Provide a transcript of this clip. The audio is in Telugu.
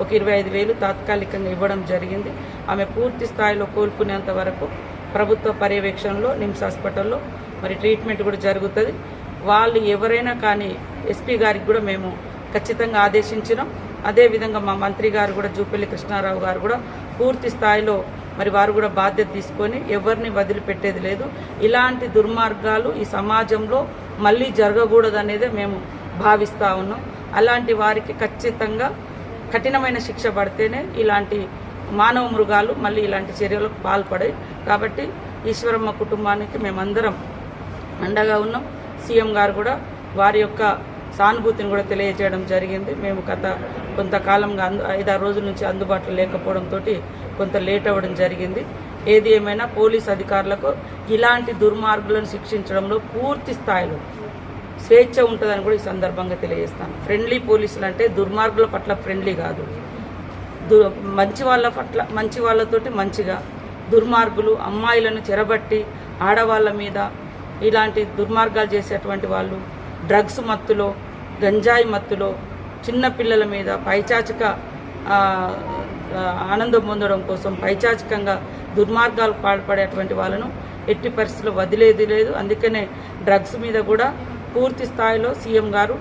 ఒక ఇరవై ఐదు వేలు తాత్కాలికంగా ఇవ్వడం జరిగింది. ఆమె పూర్తి స్థాయిలో కోలుకునేంత వరకు ప్రభుత్వ పర్యవేక్షణలో నిమ్స్ హాస్పిటల్లో మరి ట్రీట్మెంట్ కూడా జరుగుతుంది. వాళ్ళు ఎవరైనా కానీ ఎస్పీ గారికి కూడా మేము ఖచ్చితంగా ఆదేశించినాం. అదేవిధంగా మా మంత్రి గారు కూడా జూపల్లి కృష్ణారావు గారు కూడా పూర్తి స్థాయిలో మరి వారు కూడా బాధ్యత తీసుకొని ఎవరిని వదిలిపెట్టేది లేదు. ఇలాంటి దుర్మార్గాలు ఈ సమాజంలో మళ్ళీ జరగకూడదనేదే మేము భావిస్తూ ఉన్నాం. అలాంటి వారికి ఖచ్చితంగా కఠినమైన శిక్ష పడితేనే ఇలాంటి మానవ మృగాలు మళ్ళీ ఇలాంటి చర్యలకు పాల్పడాయి కాబట్టి ఈశ్వరమ్మ కుటుంబానికి మేమందరం అండగా ఉన్నాం. సీఎం గారు కూడా వారి యొక్క సానుభూతిని కూడా తెలియజేయడం జరిగింది. మేము గత కొంతకాలంగా అందు ఐదారు రోజుల నుంచి అందుబాటులో లేకపోవడంతో కొంత లేట్ అవ్వడం జరిగింది. ఏది ఏమైనా పోలీస్ అధికారులకు ఇలాంటి దుర్మార్గులను శిక్షించడంలో పూర్తి స్థాయిలో స్వేచ్ఛ ఉంటుందని కూడా ఈ సందర్భంగా తెలియజేస్తాను. ఫ్రెండ్లీ పోలీసులు అంటే దుర్మార్గుల పట్ల ఫ్రెండ్లీ కాదు. దు మంచి వాళ్ళ పట్ల మంచి వాళ్ళతోటి మంచిగా దుర్మార్గులు అమ్మాయిలను చెరబట్టి ఆడవాళ్ళ మీద ఇలాంటి దుర్మార్గాలు చేసేటువంటి వాళ్ళు డ్రగ్స్ మత్తులో గంజాయి మత్తులో చిన్న పిల్లల మీద పైచాచిక ఆనందం పొందడం కోసం పైచాచికంగా దుర్మార్గాలు పాల్పడేటువంటి వాళ్ళను ఎట్టి పరిస్థితుల్లో వదిలేది లేదు. అందుకనే డ్రగ్స్ మీద కూడా పూర్తి స్థాయిలో సీఎం గారు